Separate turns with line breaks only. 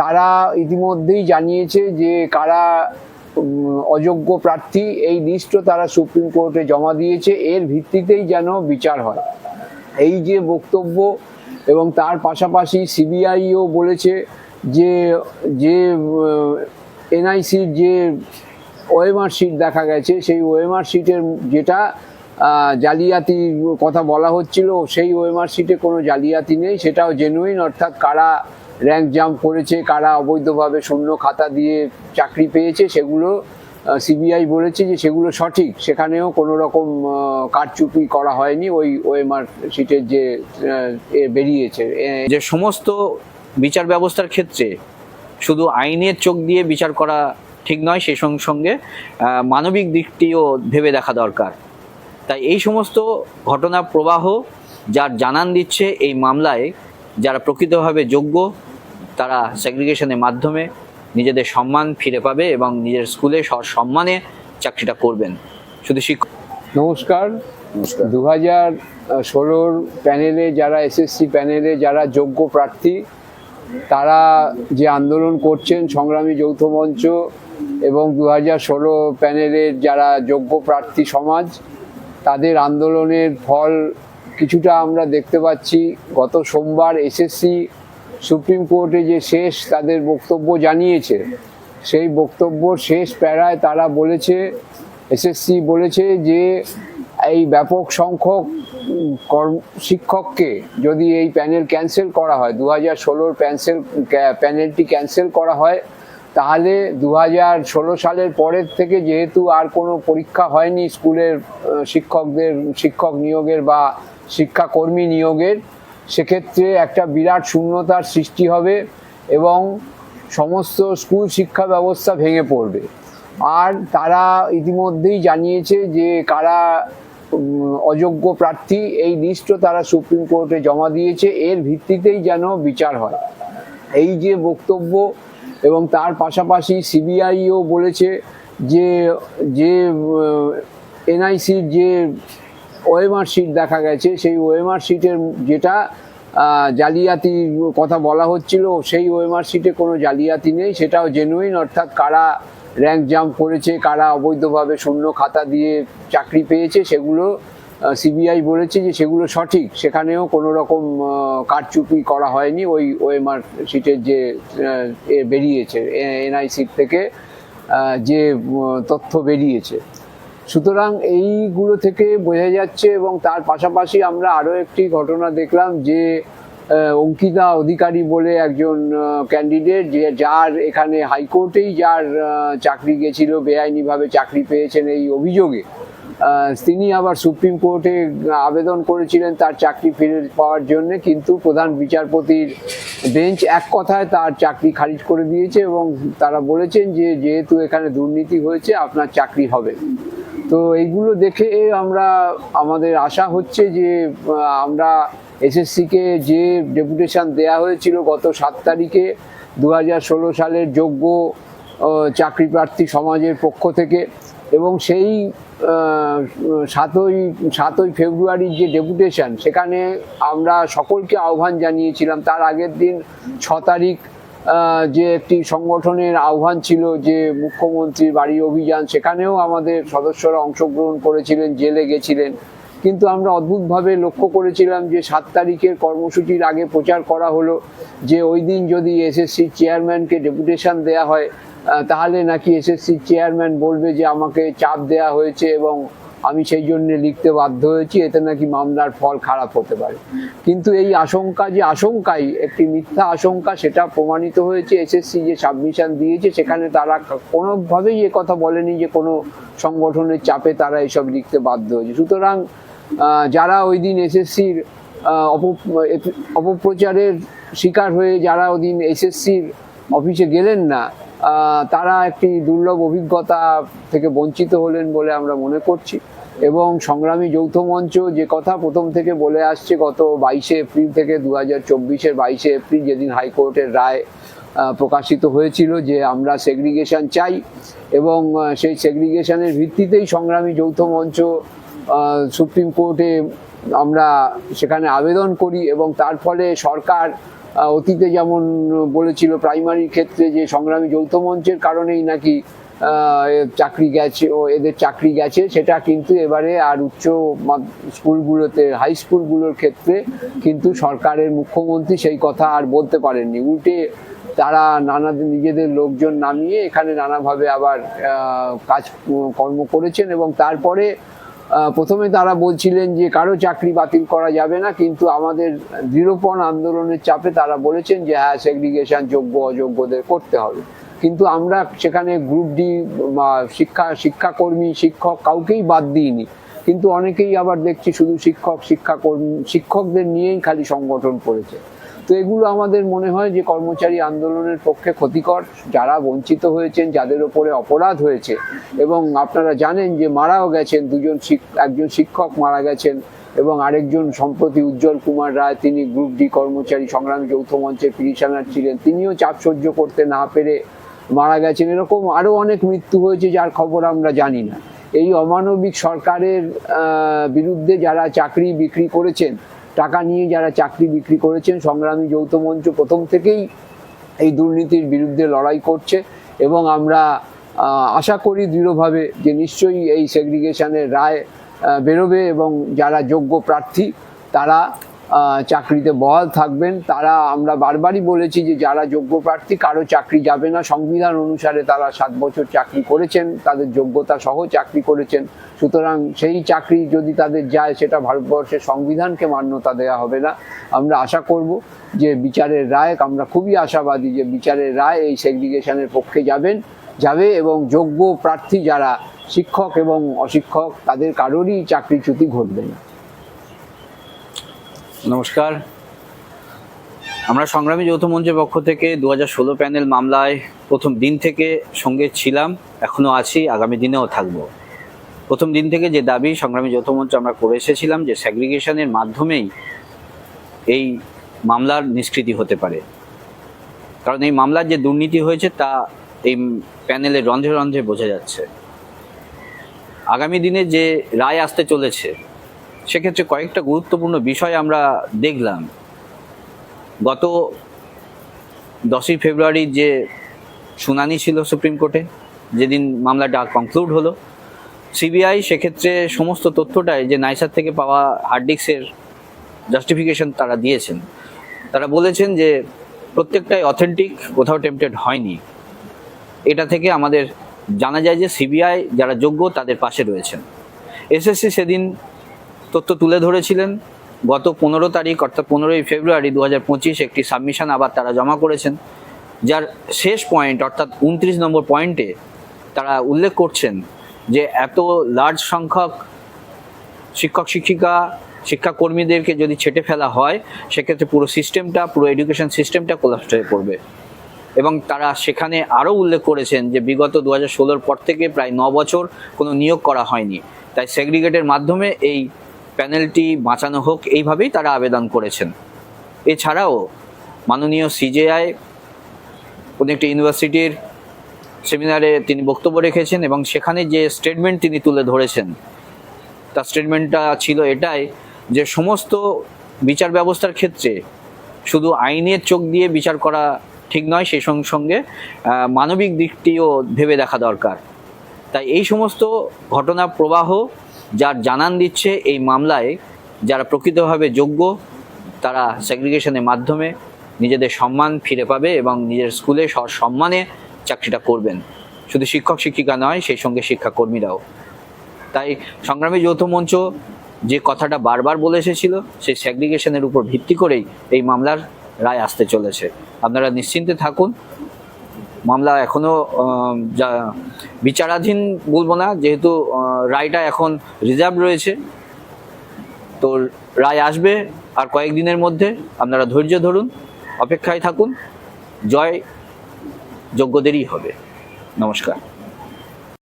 তারা ইতিমধ্যেই জানিয়েছে যে কারা অযোগ্য প্রার্থী এই লিস্টও তারা সুপ্রিম কোর্টে জমা দিয়েছে। এর ভিত্তিতেই যেন বিচার হয়। এই যে বক্তব্য এবং তার পাশাপাশি সিবিআইও বলেছে যে যে এনআইসির যে ওএমআর শিট দেখা গেছে, সেই ওএমআর শিটের যেটা জালিয়াতির কথা বলা হচ্ছিল, সেই ওএমআর শিটে কোনো জালিয়াতি নেই। সেটাও জেনুইন অর্থাৎ কারা র্যাঙ্ক জাম্প করেছে, কারা অবৈধভাবে শূন্য খাতা দিয়ে চাকরি পেয়েছে সেগুলো সিবিআই বলেছে যে সেগুলো সঠিক। সেখানেও কোনো রকম কারচুপি করা হয়নি। ওই ওএমআর শিটের যে বেরিয়েছে।
যে সমস্ত বিচার ব্যবস্থার ক্ষেত্রে শুধু আইনের চোখ দিয়ে বিচার করা ঠিক নয় সেই সঙ্গে সঙ্গে মানবিক দিকটিও ভেবে দেখা দরকার। তাই এই সমস্ত ঘটনা প্রবাহ যার জানান দিচ্ছে এই মামলায়, যারা প্রকৃতভাবে যোগ্য তারা সেগ্রিগেশনের মাধ্যমে নিজেদের সম্মান ফিরে পাবে এবং নিজের স্কুলে সম্মানে চাকরিটা করবেন। শুধু শিক্ষক
নমস্কার। দু হাজার ষোলোর প্যানেলে যারা এসএসসি প্যানেলে যারা যোগ্য প্রার্থী তারা যে আন্দোলন করছেন সংগ্রামী যৌথ মঞ্চ এবং দু হাজার ষোলো প্যানেলের যারা যোগ্য প্রার্থী সমাজ তাদের আন্দোলনের ফল কিছুটা আমরা দেখতে পাচ্ছি। গত সোমবার এসএসসি সুপ্রিম কোর্টে যে শেষ তাদের বক্তব্য জানিয়েছে, সেই বক্তব্যর শেষ প্যারায় তারা বলেছে, এসএসসি বলেছে যে এই ব্যাপক সংখ্যক শিক্ষককে যদি এই প্যানেল ক্যান্সেল করা হয় দু হাজার ষোলোর প্যান্সেল প্যানেলটি ক্যান্সেল করা হয়, তাহলে দু হাজার ষোলো সালের পরের থেকে যেহেতু আর কোনো পরীক্ষা হয়নি স্কুলের শিক্ষকদের, শিক্ষক নিয়োগের বা শিক্ষাকর্মী নিয়োগের সেক্ষেত্রে একটা বিরাট শূন্যতার সৃষ্টি হবে এবং সমস্ত স্কুল শিক্ষা ব্যবস্থা ভেঙে পড়বে। আর তারা ইতিমধ্যেই জানিয়েছে যে কারা অযোগ্য প্রার্থী, এই লিস্টও তারা সুপ্রিম কোর্টে জমা দিয়েছে। এর ভিত্তিতেই যেন বিচার হয়। এই যে বক্তব্য এবং তার পাশাপাশি সিবিআইও বলেছে যে যে এনআইসির যে ওএমআর শিট দেখা গেছে। সেই ওএমআর শিটের যেটা জালিয়াতির কথা বলা হচ্ছিল, সেই ওএমআর শিটে কোনো জালিয়াতি নেই। সেটাও জেনুইন অর্থাৎ কারা র্যাঙ্ক জাম্প করেছে, কারা অবৈধভাবে শূন্য খাতা দিয়ে চাকরি পেয়েছে, সেগুলো সিবিআই বলেছে যে সেগুলো সঠিক। সেখানেও কোনো রকম কারচুপি করা হয়নি ওই ওএমআর শিটের যে বেরিয়েছে এনআইসি থেকে যে তথ্য বেরিয়েছে। সুতরাং এইগুলো থেকে বোঝা যাচ্ছে এবং তার পাশাপাশি আমরা আরও একটি ঘটনা দেখলাম যে অঙ্কিতা অধিকারী বলে একজন ক্যান্ডিডেট যে যার এখানে হাইকোর্টেই যার চাকরি গেছিল, বেআইনিভাবে চাকরি পেয়েছেন এই অভিযোগে। তিনি আবার সুপ্রিম কোর্টে আবেদন করেছিলেন তার চাকরি ফিরে পাওয়ার জন্য, কিন্তু প্রধান বিচারপতির বেঞ্চ এক কথায় তার চাকরি খারিজ করে দিয়েছে এবং তারা বলেছেন যে, যেহেতু এখানে দুর্নীতি হয়েছে, আপনার চাকরি হবে। তো এইগুলো দেখে আমরা, আমাদের আশা হচ্ছে যে আমরা এসএসসিকে যে ডেপুটেশন দেয়া হয়েছিল গত সাত তারিখে দু হাজার ষোলো সালের যোগ্য চাকরি প্রার্থী সমাজের পক্ষ থেকে এবং সেই সাতই সাতই ফেব্রুয়ারির যে ডেপুটেশন, সেখানে আমরা সকলকে আহ্বান জানিয়েছিলাম। তার আগের দিন ছ তারিখ যে একটি সংগঠনের আহ্বান ছিল যে মুখ্যমন্ত্রীর বাড়ি অভিযান, সেখানেও আমাদের সদস্যরা অংশগ্রহণ করেছিলেন, জেলে গেছিলেন। কিন্তু আমরা অদ্ভুতভাবে লক্ষ্য করেছিলাম যে সাত তারিখের কর্মসূচির আগে প্রচার করা হলো যে ওই দিন যদি এসএসসির চেয়ারম্যানকে ডেপুটেশন দেয়া হয় তাহলে নাকি এসএসসির চেয়ারম্যান বলবে যে আমাকে চাপ দেয়া হয়েছে এবং আমি সেই জন্য লিখতে বাধ্য হয়েছি, এতে নাকি মামলার ফল খারাপ হতে পারে। কিন্তু এই আশঙ্কা যে আশঙ্কাই, একটি মিথ্যা আশঙ্কা, সেটা প্রমাণিত হয়েছে এসএসসি যে সাবমিশন দিয়েছে, সেখানে তারা কোনোভাবেই এ কথা বলেনি যে কোনো সংগঠনের চাপে তারা এসব লিখতে বাধ্য হয়েছে। সুতরাং যারা ওই দিন এসএসসির অপ অপপ্রচারের শিকার হয়ে যারা ওই দিন এসএসসির অফিসে গেলেন না তারা একটি দুর্লভ অভিজ্ঞতা থেকে বঞ্চিত হলেন বলে আমরা মনে করছি। এবং সংগ্রামী যৌথ মঞ্চ যে কথা প্রথম থেকে বলে আসছে গত বাইশে এপ্রিল থেকে দু হাজার চব্বিশের বাইশে এপ্রিল যেদিন হাইকোর্টের রায় প্রকাশিত হয়েছিল যে আমরা সেগ্রিগেশন চাই এবং সেই সেগ্রিগেশনের ভিত্তিতেই সংগ্রামী যৌথ মঞ্চ সুপ্রিম কোর্টে আমরা সেখানে আবেদন করি এবং তার ফলে সরকার অতীতে যেমন বলেছিল প্রাইমারির ক্ষেত্রে যে সংগ্রামী যৌথ মঞ্চের কারণেই নাকি চাকরি গেছে, ও এদের চাকরি গেছে, সেটা কিন্তু এবারে আর উচ্চ স্কুলগুলোতে, হাই স্কুলগুলোর ক্ষেত্রে কিন্তু সরকারের মুখ্যমন্ত্রী সেই কথা আর বলতে পারেননি। উল্টে তারা নানা নিজেদের লোকজন নামিয়ে এখানে নানাভাবে আবার কাজ, কর্ম করেছেন এবং তারপরে প্রথমে তারা বলছিলেন যে কারও চাকরি বাতিল করা যাবে না, কিন্তু আমাদের দৃঢ়পণ আন্দোলনের চাপে তারা বলেছেন যে হ্যাঁ সেগ্রিগেশন যোগ্য, অযোগ্যদের করতে হবে। কিন্তু আমরা সেখানে গ্রুপ ডি শিক্ষা, শিক্ষাকর্মী, শিক্ষক কাউকেই বাদ দিইনি। কিন্তু অনেকেই আবার দেখছি শুধু শিক্ষক, শিক্ষাকর্মী, শিক্ষকদের নিয়েই খালি সংগঠন করেছে। তো এগুলো আমাদের মনে হয় যে কর্মচারী আন্দোলনের পক্ষে ক্ষতিকর। যারা বঞ্চিত হয়েছেন, যাদের ওপরে অপরাধ হয়েছে, এবং আপনারা জানেন যে মারাও গেছেন দুজন একজন শিক্ষক মারা গেছেন, এবং আরেকজন সম্প্রতি উজ্জ্বল কুমার রায়, তিনি গ্রুপ ডি কর্মচারী সংগ্রামী যৌথ মঞ্চের পিটিশনার ছিলেন, তিনিও চাপ সহ্য করতে না পেরে মারা গেছেন, এরকম আরও অনেক মৃত্যু হয়েছে যার খবর আমরা জানি না। এই অমানবিক সরকারের বিরুদ্ধে যারা চাকরি বিক্রি করেছেন, টাকা নিয়ে যারা চাকরি বিক্রি করেছেন, সংগ্রামী যৌথ মঞ্চ প্রথম থেকেই এই দুর্নীতির বিরুদ্ধে লড়াই করছে এবং আমরা আশা করি দৃঢ়ভাবে যে নিশ্চয়ই এই সেগ্রিগেশনের রায় বেরোবে এবং যারা যোগ্য প্রার্থী, তারা চাকরিতে বহাল থাকবেন। তারা আমরা বারবারই বলেছি যে যারা যোগ্য প্রার্থী, কারও চাকরি যাবে না। সংবিধান অনুসারে তারা সাত বছর চাকরি করেছেন, তাদের যোগ্যতা সহ চাকরি করেছেন। সুতরাং সেই চাকরি যদি তাদের যায়, সেটা ভারতবর্ষের সংবিধানকে মান্যতা দেওয়া হবে না। আমরা আশা করব যে বিচারের রায়, আমরা খুবই আশাবাদী যে বিচারের রায় এই সেগ্রিগেশনের পক্ষে যাবেন, যাবে এবং যোগ্য প্রার্থী যারা শিক্ষক এবং অশিক্ষক, তাদের কারোরই চাকরিচ্যুতি ঘটবে না।
নমস্কার। আমরা সংগ্রামী যৌথ মঞ্চের পক্ষ থেকে দু ষোলো প্যানেল মামলায় প্রথম দিন থেকে সঙ্গে ছিলাম, এখনও আছি, আগামী দিনেও থাকব। প্রথম দিন থেকে যে দাবি সংগ্রামী যৌথ মঞ্চ আমরা করে এসেছিলাম যে স্যাগ্রিগেশনের মাধ্যমেই এই মামলার নিষ্কৃতি হতে পারে। কারণ এই মামলার যে দুর্নীতি হয়েছে তা এই প্যানেলের রন্ধ্রে রন্ধ্রে বোঝা যাচ্ছে। আগামী দিনে যে রায় আসতে চলেছে সেক্ষেত্রে কয়েকটা গুরুত্বপূর্ণ বিষয় আমরা দেখলাম। গত দশই ফেব্রুয়ারির যে শুনানি ছিল সুপ্রিম কোর্টে, যেদিন মামলাটা কনক্লুড হলো, সিবিআই সেক্ষেত্রে সমস্ত তথ্যটাই যে নাইসার থেকে পাওয়া হার্ড ডিস্কের জাস্টিফিকেশন তারা দিয়েছেন। তারা বলেছেন যে প্রত্যেকটাই অথেন্টিক কোথাও টেম্পটেড হয়নি। এটা থেকে আমাদের জানা যায় যে সিবিআই যারা যোগ্য তাদের পাশে রয়েছেন। এসএসসি সেদিন তথ্য তুলে ধরেছিলেন। গত পনেরো তারিখ, অর্থাৎ পনেরোই ফেব্রুয়ারি দু হাজার পঁচিশ একটি সাবমিশন আবার তারা জমা করেছেন। যার শেষ পয়েন্ট, অর্থাৎ উনত্রিশ নম্বর পয়েন্টে তারা উল্লেখ করছেন যে এত লার্জ সংখ্যক শিক্ষক, শিক্ষিকা, শিক্ষাকর্মীদেরকে যদি ছেটে ফেলা হয়, সেক্ষেত্রে পুরো সিস্টেমটা পুরো এডুকেশন সিস্টেমটা কোলাপস হয়ে পড়বে। এবং তারা সেখানে আরও উল্লেখ করেছেন যে বিগত দু হাজার পর থেকে প্রায় ন বছর কোনো নিয়োগ করা হয়নি। তাই সেগ্রিগেটের মাধ্যমে এই প্যানেলটি বাঁচানো হোক, এইভাবেই তারা আবেদন করেছেন। এছাড়াও মাননীয় সিজেআই কোনো একটি ইউনিভার্সিটির সেমিনারে তিনি বক্তব্য রেখেছেন এবং সেখানে যে স্টেটমেন্ট তিনি তুলে ধরেছেন, তার স্টেটমেন্টটা ছিল এটাই যে সমস্ত বিচার ব্যবস্থার ক্ষেত্রে শুধু আইনের চোখ দিয়ে বিচার করা ঠিক নয়, সেই সঙ্গে সঙ্গে মানবিক দিকটিও ভেবে দেখা দরকার। তাই এই সমস্ত ঘটনা প্রবাহ যার জানান দিচ্ছে এই মামলায় যারা প্রকৃতভাবে যোগ্য, তারা সেগ্রিগেশনের মাধ্যমে নিজেদের সম্মান ফিরে পাবে এবং নিজের স্কুলে সম্মানে চাকরিটা করবেন। শুধু শিক্ষক, শিক্ষিকা নয়, সেই সঙ্গে শিক্ষাকর্মীরাও। তাই সংগ্রামী যৌথ মঞ্চ যে কথাটা বারবার বলে এসেছিল, সেই সেগ্রিগেশনের উপর ভিত্তি করেই এই মামলার রায় আসতে চলেছে। আপনারা নিশ্চিন্তে থাকুন। মামলা এখনও যা বিচারাধীন বলব না, যেহেতু রায়টা এখন রিজার্ভ রয়েছে। তো রায় আসবে আর কয়েকদিনের মধ্যে আপনারা ধৈর্য ধরুন, অপেক্ষায় থাকুন, জয় যোগ্যদেরই হবে। নমস্কার।